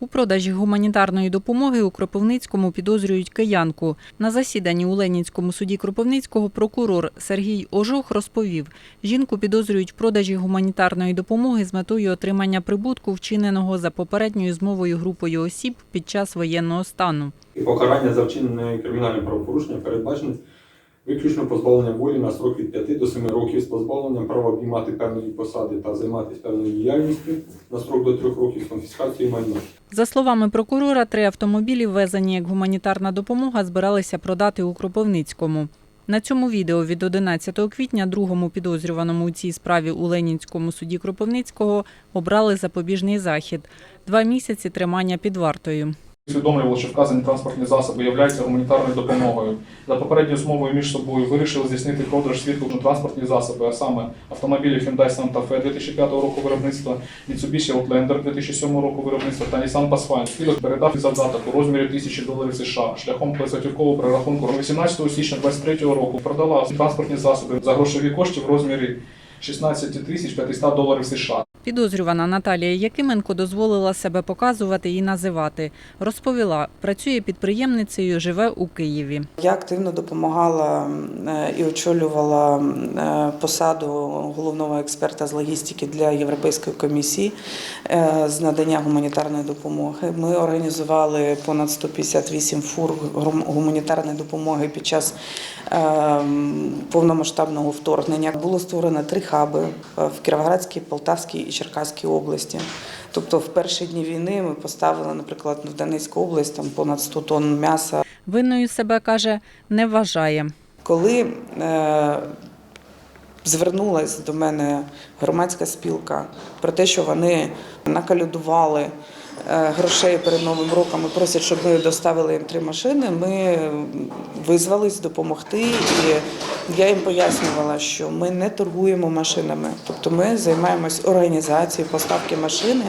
У продажі гуманітарної допомоги у Кропивницькому підозрюють киянку. На засіданні у Ленінському суді Кропивницького прокурор Сергій Ожох розповів, жінку підозрюють в продажі гуманітарної допомоги з метою отримання прибутку, вчиненого за попередньою змовою групою осіб під час воєнного стану. Покарання за вчинене кримінальне правопорушення передбачене виключно позбавленням волі на срок від 5 до 7 років з позбавленням права обіймати певної посади та займатися певною діяльністю на срок до 3 років з конфіскацією майна. За словами прокурора, три автомобілі, ввезені як гуманітарна допомога, збиралися продати у Кропивницькому. На цьому відео від 11 квітня другому підозрюваному у цій справі у Ленінському суді Кропивницького обрали запобіжний захід – два місяці тримання під вартою. Усвідомлювали, що вказані транспортні засоби являються гуманітарною допомогою. За попередньою змовою між собою вирішили здійснити продаж свідку транспортні засоби, а саме автомобілі Hyundai Santa Fe 2005 року виробництва, Mitsubishi Outlander 2007 року виробництва та Nissan Pathfinder. Свідок передав завдаток у розмірі 1000 доларів США шляхом безготівкового перерахунку 18 січня 2023 року. Продала транспортні засоби за грошові кошти в розмірі 16 тисяч 500 доларів США. Підозрювана Наталія Якименко дозволила себе показувати і називати. Розповіла, працює підприємницею, живе у Києві. Я активно допомагала е, і очолювала е, посаду головного експерта з логістики для Європейської комісії е, з надання гуманітарної допомоги. Ми організували понад 158 фур гум- гуманітарної допомоги під час повномасштабного вторгнення. Було створено три хаби в Кіровоградській, Полтавській і Черкаській області. Тобто, в перші дні війни ми поставили, наприклад, в Донецьку область там понад 100 тонн м'яса. Винною себе, каже, не вважає. Коли е, звернулася до мене громадська спілка про те, що вони накалюдували грошей перед Новим роком і просять, щоб ми доставили їм три машини, ми визвались допомогти. І я їм пояснювала, що ми не торгуємо машинами, тобто ми займаємось організацією поставки машини,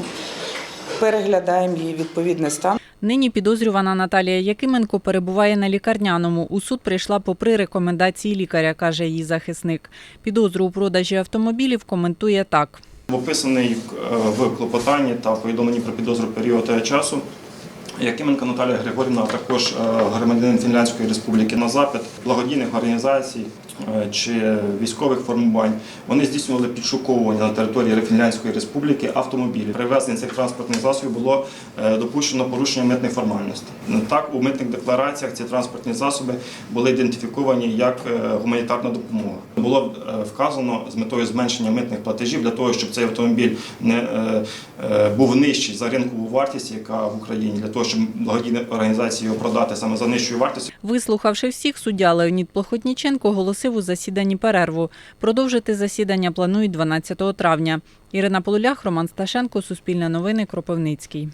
переглядаємо її відповідний стан. Нині підозрювана Наталія Якименко перебуває на лікарняному. У суд прийшла попри рекомендації лікаря, каже її захисник. Підозру у продажі автомобілів коментує так. Описаний е, в клопотанні та повідомленні про підозру період часу. Якименко Наталія Григорівна, а також е, громадянин Фінляндської республіки на запит благодійних організацій е, чи військових формувань. Вони здійснювали підшуковування на території Фінляндської республіки автомобілів. При ввезенні цих транспортних засобів було е, допущено порушення митних формальностей. Так, у митних деклараціях ці транспортні засоби були ідентифіковані як е, гуманітарна допомога. Було е, вказано з метою зменшення митних платежів для того, щоб цей автомобіль не е, е, був нижчий за ринкову вартість, яка в Україні, для того, щоб благодійні організації його продати саме за нижчою вартістю. Вислухавши всіх, суддя Леонід Плохотніченко оголосив у засіданні перерву. Продовжити засідання планують 12 травня. Ірина Полулях, Роман Сташенко, Суспільне новини, Кропивницький.